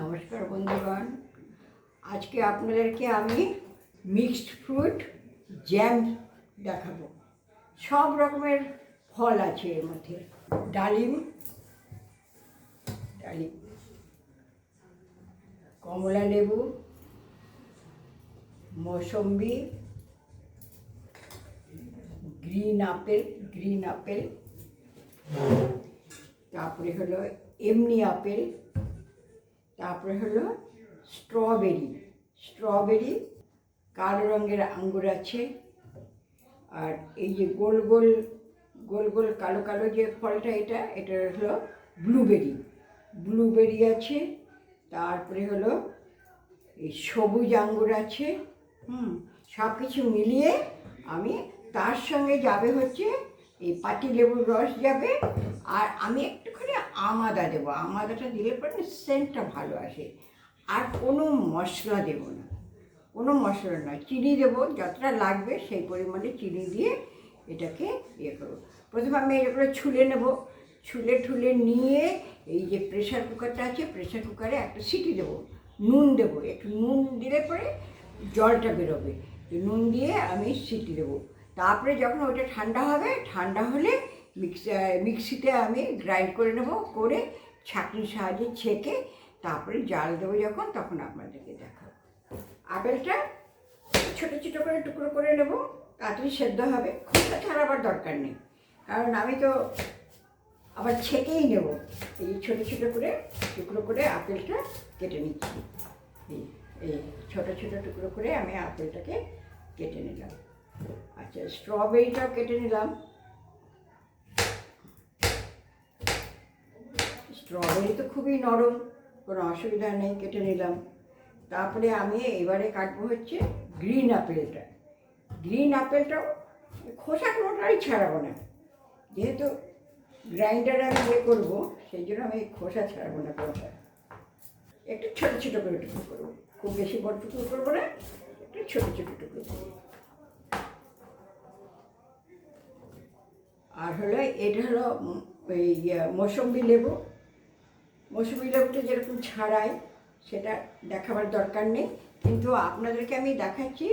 নমস্কার বন্ধুগণ। আজকে আপনাদেরকে আমি মিক্সড ফ্রুট জ্যাম দেখাবো। সব রকমের ফল আছে এর মধ্যে। ডালিম ডালিম, কমলা লেবু, মৌসম্বি গ্রিন আপেল গ্রিন আপেল তারপরে হলো এমনি আপেল তারপরে হলো স্ট্রবেরি স্ট্রবেরি কালো রঙের আঙ্গুর আছে। আর এই যে গোল গোল গোল গোল কালো কালো যে ফলটা এটা এটা হলো ব্লুবেরি ব্লুবেরি আছে। তারপরে হলো এই সবুজ আঙ্গুর আছে। হুম সব কিছু মিলিয়ে আমি তার সঙ্গে যাবে হচ্ছে এই পাতি লেবুর রস যাবে। আর আমি আমাদা দেবো। আমাদাটা দিলে পরে সেন্টটা ভালো আসে। আর কোনো মশলা দেবো না। কোনো মশলা নয়, চিনি দেবো, যতটা লাগবে সেই পরিমাণে চিনি দিয়ে এটাকে ইয়ে করব। প্রথমে আমি এগুলো ছুলে নেব। ছুলে ঠুলে নিয়ে এই যে প্রেশার কুকারটা আছে প্রেশার কুকারে একটা সিটি দেবো, নুন দেবো। একটু নুন দিলে পরে জলটা বেরোবে। নুন দিয়ে আমি সিটি দেবো। তারপরে যখন ওটা ঠান্ডা হবে, ঠান্ডা হলে মিক্সি মিক্সিতে আমি গ্রাইন্ড করে নেব, করে ছাঁকনির সাহায্যে ছেঁকে তারপরে জাল দেবো যখন, তখন আপনাদেরকে দেখাবো। আপেলটা ছোটো ছোটো করে টুকরো করে নেব, তাড়াতাড়ি সেদ্ধ হবে খোসা ছাড়াবার দরকার নেই। কারণ আমি তো আবার ছেঁকেই নেব, এই ছোটো ছোটো করে টুকরো করে আপেলটা কেটে নিচ্ছি। এই এই ছোটো ছোটো টুকরো করে আমি আপেলটাকে কেটে নিলাম। আচ্ছা স্ট্রবেরিটাও কেটে নিলাম। স্ট্রবেরি তো খুবই নরম, কোনো অসুবিধা নেই, কেটে নিলাম। তারপরে আমি এবারে কাটবো হচ্ছে গ্রিন আপেলটা গ্রিন আপেলটাও খোসা কোনোটাই ছাড়াবো না। যেহেতু গ্রাইন্ডারে আমি ইয়ে করব, সেই জন্য আমি খোসা ছাড়াবো না কোনোটা। একটু ছোটো ছোটো করে টুকরো করব। খুব বেশি বড় টুকরো করব না, একটু ছোটো ছোটো টুকরো করব। আর হলো, এটা হলো ওই মৌসম্বি লেবু। মৌসুমি লেবুটা যেরকম ছাড়ায়, সেটা দেখাবার দরকার নেই। কিন্তু আপনাদেরকে আমি দেখাচ্ছি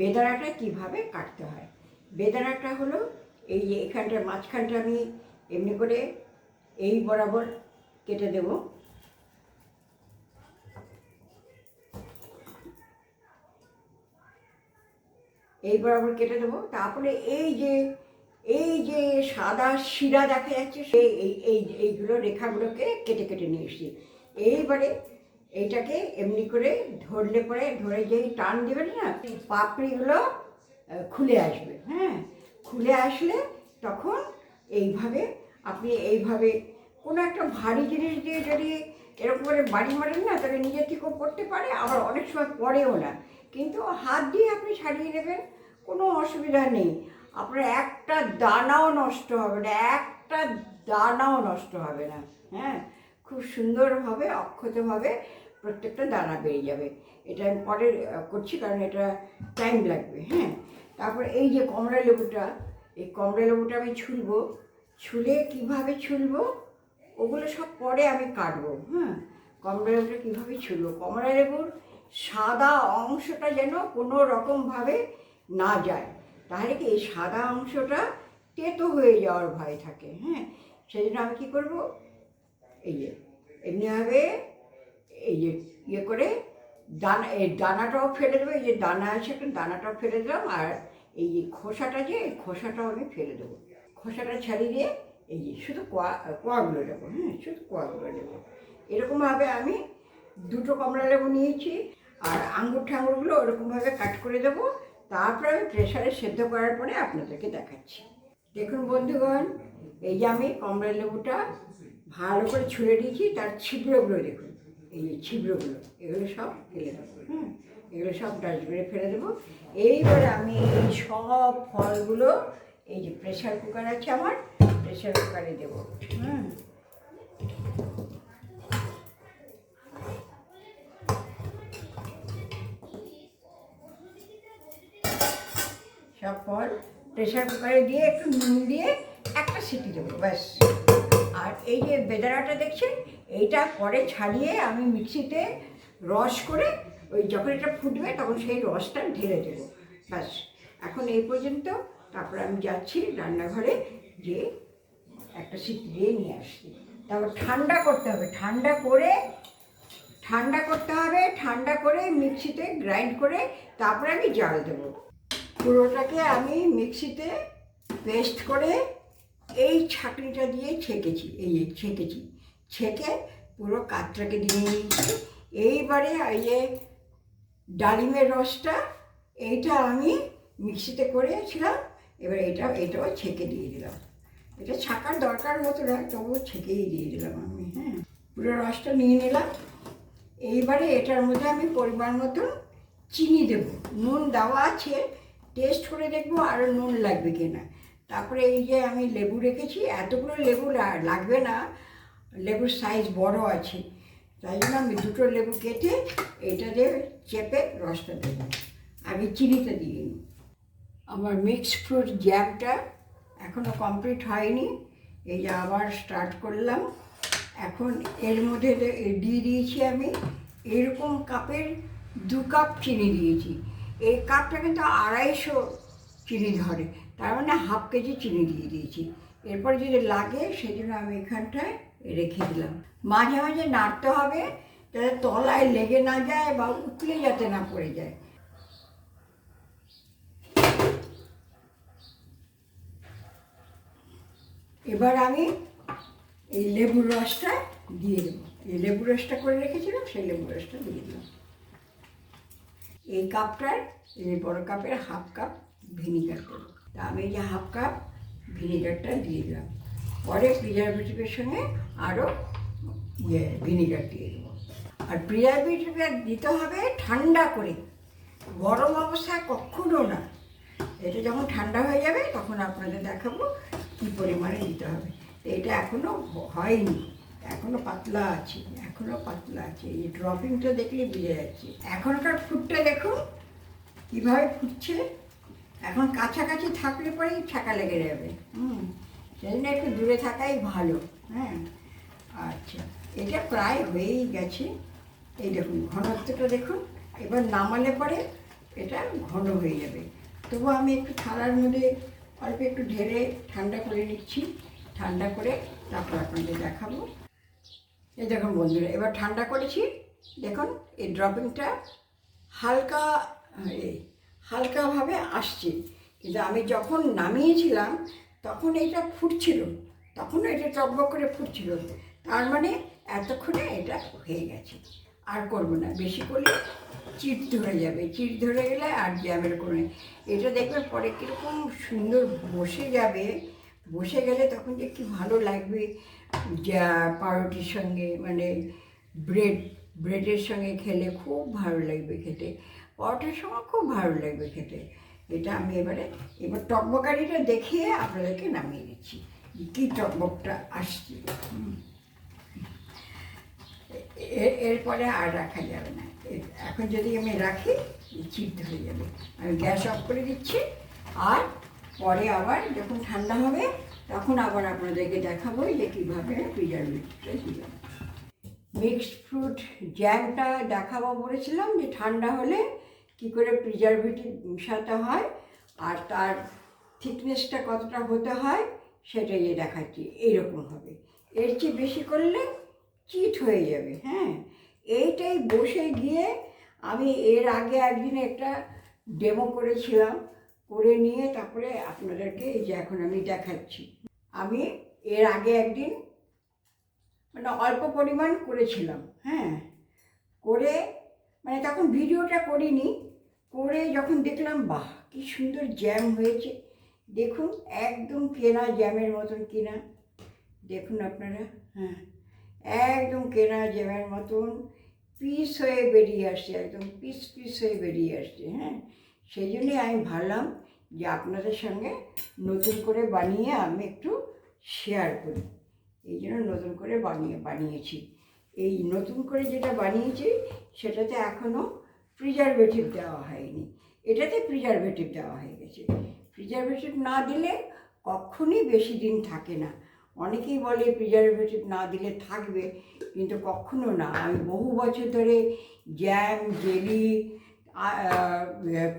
বেদানাটা কীভাবে কাটতে হয়। বেদানাটা হলো এই যে এখানটার মাঝখানটা আমি এমনি করে এই বরাবর কেটে দেব। এই বরাবর কেটে দেবো। তারপরে এই যে এই যে সাদা শিরা দেখা যাচ্ছে সেই এই এই, এইগুলো রেখাগুলোকে কেটে কেটে নিয়ে এসেছি। এইবারে এইটাকে এমনি করে ধরলে পরে ধরে যেই টান দেবেন না পাপড়িগুলো খুলে আসবে হ্যাঁ? খুলে আসলে তখন এইভাবে আপনি এইভাবে কোনো একটা ভারী জিনিস দিয়ে যদি এরকম করে বাড়ি মারেন না, তাহলে নিজের থেকেও পড়তে পারে, আবার অনেক সময় পড়েও না। কিন্তু হাত দিয়ে আপনি ছাড়িয়ে নেবেন, কোনো অসুবিধা নেই। আপনার একটা দানাও নষ্ট হবে না, একটা দানাও নষ্ট হবে না হ্যাঁ? খুব সুন্দরভাবে, অক্ষতভাবে প্রত্যেকটা দানা বেরিয়ে যাবে। এটা আমি পরে করছি কারণ এটা টাইম লাগবে হ্যাঁ? তারপর এই যে কমলা লেবুটা, এই কমলা লেবুটা আমি ছুলবো। ছুলে কীভাবে ছুলবো? ওগুলো সব পরে আমি কাটবো হ্যাঁ? কমলা লেবুটা কীভাবে ছুলবো? কমলা লেবুর সাদা অংশটা যেন কোনো রকমভাবে না যায়। তাহলে কি এই সাদা অংশটা তেতো হয়ে যাওয়ার ভয় থাকে হ্যাঁ? সেই জন্য আমি কী করব? এই যে এমনিভাবে এই যে ইয়ে করে দানা এই দানাটাও ফেলে দেবো, এই যে দানা আছে, একটা দানাটাও ফেলে দিলাম, আর এই যে খোসাটা যে খোসাটাও আমি ফেলে দেবো। খোসাটা ছাড়িয়ে দিয়ে এই যে শুধু কোয়া, কোয়াগুলো দেবো হ্যাঁ শুধু কোয়াগুলো দেবো। এরকমভাবে আমি দুটো কমলা লেবু নিয়েছি, আর আঙ্গুর ঠাঙ্গুরগুলো ওরকমভাবে কাট করে দেবো তারপরে আমি প্রেশারে সেদ্ধ করার পরে আপনাদেরকে দেখাচ্ছি। দেখুন বন্ধুগণ, এই যে আমি কমলা লেবুটা ভালো করে ছুঁড়ে দিয়েছি, তার ছিদ্রগুলো দেখুন। এই যে ছিদ্রগুলো, এগুলো সব ফেলে দেবো, হুম? এগুলো সব ডাস্টবিনে ফেলে দেবো। এইবার আমি এই সব ফলগুলো, এই যে প্রেশার কুকার আছে আমার প্রেশার কুকারে দেবো, হুম? সব ফল প্রেশার কুকারে দিয়ে একটু নুন দিয়ে একটা সিটি দেবো, ব্যাস। আর এই যে বেদানাটা দেখছেন, এইটা পরে ছাড়িয়ে আমি মিক্সিতে রস করে ওই যখন এটা ফুটবে তখন সেই রসটা ঢেলে দেবো, ব্যাস। এখন এই পর্যন্ত তারপরে আমি যাচ্ছি রান্নাঘরে যে একটা সিটি দিয়ে নিয়ে আসছি। তারপর ঠান্ডা করতে হবে, ঠান্ডা করে, ঠান্ডা করতে হবে, ঠান্ডা করে মিক্সিতে গ্রাইন্ড করে তারপরে আমি জাল দেবো। পুরোটাকে আমি মিক্সিতে পেস্ট করে এই ছাঁকনিটা দিয়ে ছেঁকেছি, এই ছেঁকেছি। ছেঁকে পুরো কাতটাকে দিয়ে নিয়েছি। এইবারে এই যে ডালিমের রসটা, এইটা আমি মিক্সিতে করেছিলাম, এবার এটা, এটাও ছেঁকে দিয়ে দিলাম। এটা ছাকার দরকার হতো না, তবুও ছেঁকেই দিয়ে দিলাম আমি হ্যাঁ। পুরো রসটা নিয়ে নিলাম। এইবারে এটার মধ্যে আমি পরিমাণ মতন চিনি দেব। নুন দেওয়া আছে টেস্ট করে দেখব আরও নুন লাগবে কিনা। তারপরে এই যে আমি লেবু রেখেছি, এতগুলো লেবু লাগবে না। লেবুর সাইজ বড় আছে। তাই জন্য আমি দুটো লেবু কেটে এটা দিয়ে চেপে রসটা দেবো। আগে চিনিটা দিয়ে নিই আমার মিক্স ফ্রুট জ্যামটা এখনও কমপ্লিট হয়নি। এই যে আবার স্টার্ট করলাম। এখন এর মধ্যে দিয়ে দিয়েছি আমি। এরকম কাপের দু কাপ চিনি দিয়েছি। এই কাপটা কিন্তু আড়াইশো চিনি ধরে তার মানে হাফ কেজি চিনি দিয়ে দিয়েছি। এরপর যদি লাগে, সেই জন্য আমি এখানটায় রেখে দিলাম। মাঝে মাঝে নাড়তে হবে, যাতে তলায় লেগে না যায় বা উতলে যাতে না পড়ে যায়। এবার আমি এই লেবুর রসটা দিয়ে দেবো। এই লেবু রসটা করে রেখেছিলাম, সেই লেবু রসটা দিয়ে দিলাম। এই কাপটায় এই বড় কাপের হাফ কাপ ভিনিগার দেবো। তা আমি যে হাফ কাপ ভিনিগারটা দিয়ে দিলাম। পরে প্রিজারভেটিভের সঙ্গে আরও ইয়ে ভিনিগার দিয়ে দেবো। আর প্রিজারভেটিভ দিতে হবে ঠান্ডা করে। গরম অবস্থায় কখনো না। এটা যখন ঠান্ডা হয়ে যাবে, তখন আপনাদের দেখাবো কী পরিমাণে দিতে হবে। এটা এখনও হয়নি। এখনও পাতলা আছে এখনও পাতলা আছে। এই ড্রপিংটা দেখলে বুঝে যাচ্ছে। এখনকার ফুটটা দেখুন কীভাবে ফুটছে। এখন কাছাকাছি থাকলে পরেই ছাকা লেগে যাবে। হুম সেই জন্য একটু দূরে থাকাই ভালো। হ্যাঁ আচ্ছা এটা প্রায় হয়েই গেছে। এই দেখুন, ঘনত্বটা দেখুন। এবার নামালে পরে এটা ঘন হয়ে যাবে। তবু আমি একটু থালার মধ্যে অল্প একটু ঢেলে ঠান্ডা করে নিচ্ছি। ঠান্ডা করে তারপর আপনাদের দেখাবো। এই দেখুন বন্ধুরা, এবার ঠান্ডা করেছি দেখুন, এই ড্রপিংটা হালকা হালকাভাবে আসছে। কিন্তু আমি যখন নামিয়েছিলাম, তখন এটা ফুটছিল। তখন এটা টকবক করে ফুটছিল। তার মানে এতক্ষণে এটা হয়ে গেছে। আর করব না, বেশি করলে চিট ধরে যাবে। চিট ধরে গেলে আর জ্যামের করে এটা দেখবে পরে কীরকম সুন্দর বসে যাবে। বসে গেলে তখন যে কি ভালো লাগবে, যা পাউরুটির সঙ্গে মানে ব্রেড, ব্রেডের সঙ্গে খেলে খুব ভালো লাগবে খেতে। পরোটার সঙ্গে খুব ভালো লাগবে খেতে। এটা আমি এবারে, এবার টকবকারিটা দেখিয়ে আপনাদেরকে নামিয়ে দিচ্ছি, কী টকবকটা আসছে। এরপরে আর রাখা যাবে না। এখন যদি আমি রাখি চিট ধরে যাবে। আমি গ্যাস অফ করে দিচ্ছি, আর পরে আবার যখন ঠান্ডা হবে, তখন আবার আপনাদেরকে দেখাবো যে কীভাবে প্রিজারভেটিভটা দিলাম মিক্সড ফ্রুট জ্যামটা দেখাবো বলেছিলাম যে ঠান্ডা হলে কি করে প্রিজারভেটিভ মিশাতে হয় আর তার থিকনেসটা কতটা হতে হয় সেটাই দেখাচ্ছি, এইরকম হবে। এর চেয়ে বেশি করলে চিট হয়ে যাবে হ্যাঁ। এইটাই বসে গিয়ে আমি এর আগে একদিন একটা ডেমো করেছিলাম করে নিয়ে তারপরে আপনাদেরকে এই যে এখন আমি দেখাচ্ছি। আমি এর আগে একদিন মানে অল্প পরিমাণ করেছিলাম হ্যাঁ। করে মানে তখন ভিডিওটা করিনি, করে যখন দেখলাম, বাহ, কি সুন্দর জ্যাম হয়েছে। দেখুন, একদম কেনা জ্যামের মতন কিনা। দেখুন আপনারা হ্যাঁ একদম কেনা জ্যামের মতন। পিস হয়ে বেরিয়ে আসছে, একদম পিস পিস হয়ে বেরিয়ে আসছে হ্যাঁ। সেই জন্যই আমি ভাবলাম যে আপনাদের সঙ্গে নতুন করে বানিয়ে আমি একটু শেয়ার করি। এই জন্য নতুন করে বানিয়ে, বানিয়েছি। এই নতুন করে যেটা বানিয়েছি, সেটাতে এখনও প্রিজারভেটিভ দেওয়া হয়নি। এটাতে প্রিজারভেটিভ দেওয়া হয়ে গেছে। প্রিজারভেটিভ না দিলে কখনই বেশি দিন থাকে না। অনেকেই বলে প্রিজারভেটিভ না দিলে থাকবে, কিন্তু কখনো না। আমি বহু বছর ধরে জ্যাম জেলি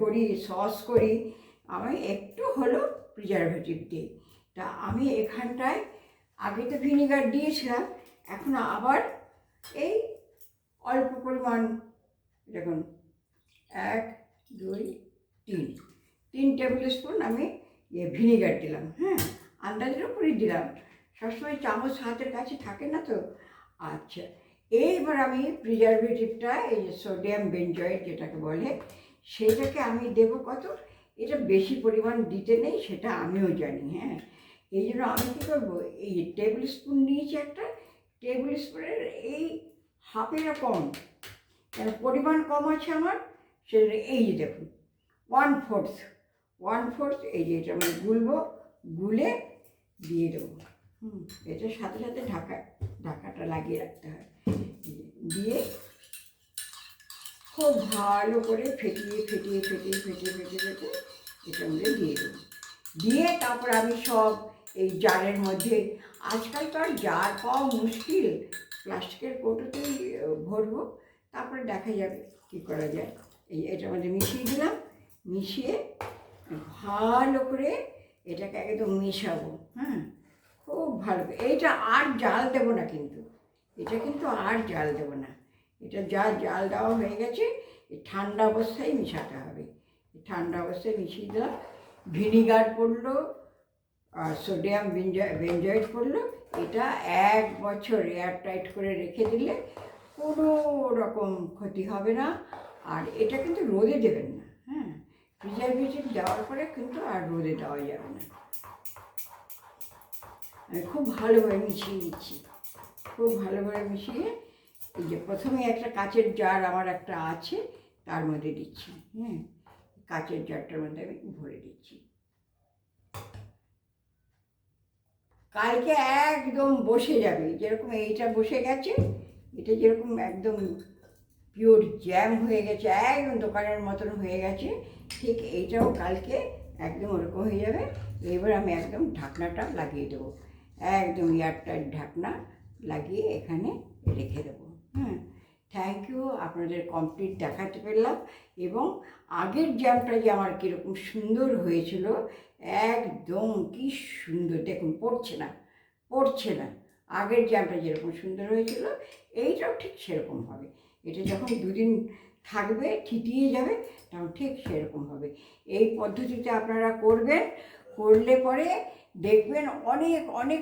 করি, সস করি, আমি একটু হলো প্রিজারভেটিভ দিই। তা আমি এখানটায় আগে তো ভিনিগার দিয়েছিলাম, এখন আবার এই অল্প পরিমাণ দেখুন, এক, দুই, তিন। তিন টেবিল স্পুন আমি ইয়ে ভিনিগার দিলাম হ্যাঁ? আন্দাজের উপরই দিলাম। সবসময় চামচ হাতের কাছে থাকে না তো? আচ্ছা। এইবার আমি প্রিজারভেটিভটা এই যে সোডিয়াম বেঞ্জয়েড যেটাকে বলে সেটাকে আমি দেবো কত? এটা বেশি পরিমাণ দিতে নেই, সেটা আমিও জানি হ্যাঁ। এই জন্য আমি কী করব? এই টেবিল স্পুন নিয়েছি একটা টেবিল স্পুনের এই হাফের কম কেন পরিমাণ কম আছে আমার সেটা এই যে দেখুন ওয়ান ফোর্থ ওয়ান ফোর্থ এই যে এটা আমি গুলবো, গুলে দিয়ে দেবো। হুম এটার সাথে সাথে ঢাকা, ঢাকাটা লাগিয়ে রাখতে হয়। দিয়ে খুব ভালো করে ফেটিয়ে ফেটিয়ে ফেটিয়ে ফেটিয়ে ফেটিয়ে ফেটিয়ে এটা মধ্যে দিয়ে দেবো। দিয়ে তারপর আমি সব এই জারের মধ্যে, আজকাল তো আর জার পাওয়া মুশকিল, প্লাস্টিকের কৌটোতেই ভরবো, তারপরে দেখা যাবে কী করা যায়। এই এটার মধ্যে মিশিয়ে দিলাম, মিশিয়ে ভালো করে এটাকে একদম মেশাবো হ্যাঁ। ভালো এইটা আর জাল দেবো না কিন্তু, এটা কিন্তু আর জাল দেবো না। এটা যা জাল দেওয়া হয়ে গেছে ঠান্ডা অবস্থায় মেশাতে হবে। ঠান্ডা অবস্থায় মিশিয়ে দিলাম, ভিনিগার পড়ল, আর সোডিয়াম বেঞ্জয়েড পড়ল। এটা এক বছর এয়ার টাইট করে রেখে দিলে কোনো রকম ক্ষতি হবে না, আর এটা কিন্তু রোদে দেবেন না হ্যাঁ। প্রিজারভেটিভ দেওয়ার পরে কিন্তু আর রোদে দেওয়া যাবে না। খুব ভালোভাবে মিশিয়ে নিচ্ছি। খুব ভালোভাবে মিশিয়ে এই যে প্রথমে একটা কাচের জার আমার একটা আছে, তার মধ্যে দিচ্ছি হ্যাঁ কাচের জারটার মধ্যে আমি ভরে দিচ্ছি। কালকে একদম বসে যাবে, যেরকম এইটা বসে গেছে, এটা যেরকম একদম পিওর জ্যাম হয়ে গেছে, একদম দোকানের মতন হয়ে গেছে, ঠিক এইটাও কালকে একদম ওরকম হয়ে যাবে। এবার আমি একদম ঢাকনাটা লাগিয়ে দেবো। একদম এয়ারটাইট ঢাকনা লাগিয়ে এখানে রেখে দেবো। হ্যাঁ থ্যাংক ইউ আপনাদের কমপ্লিট দেখাতে পারলাম এবং আগের জ্যামটা যে আমার কীরকম সুন্দর হয়েছিল, একদম কি সুন্দর, দেখুন পড়ছে না পড়ছে না। আগের জ্যামটা যেরকম সুন্দর হয়েছিল, এইটাও ঠিক সেরকম হবে। এটা যখন দুদিন থাকবে, ঠিটিয়ে যাবে তখন ঠিক সেরকম হবে। এই পদ্ধতিতে আপনারা করবেন, করলে পরে দেখবেন অনেক অনেক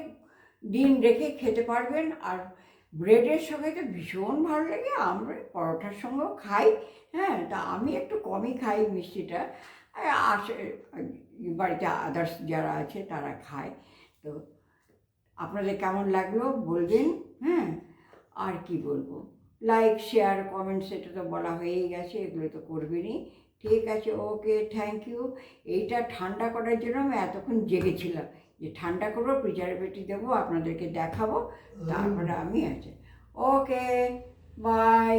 দিন রেখে খেতে পারবেন আর ব্রেডের সঙ্গে তো ভীষণ ভালো লাগে। আমরা পরোটার সঙ্গেও খাই। হ্যাঁ তা আমি একটু কমই খাই মিষ্টিটা। আসে বাড়িতে আদার্স যারা আছে তারা খায়। তো আপনাদের কেমন লাগল বলবেন? হ্যাঁ আর কি বলব? লাইক শেয়ার কমেন্টস এটা তো বলা হয়েই গেছে, এগুলো তো করবেনই। ঠিক আছে ওকে থ্যাংক ইউ এইটা ঠান্ডা করার জন্য আমি এতক্ষণ জেগেছিলাম। যে ঠান্ডা করব প্রিজারভেটিভ দেবো আপনাদেরকে দেখাবো তারপরে আমি আছে। Okay bye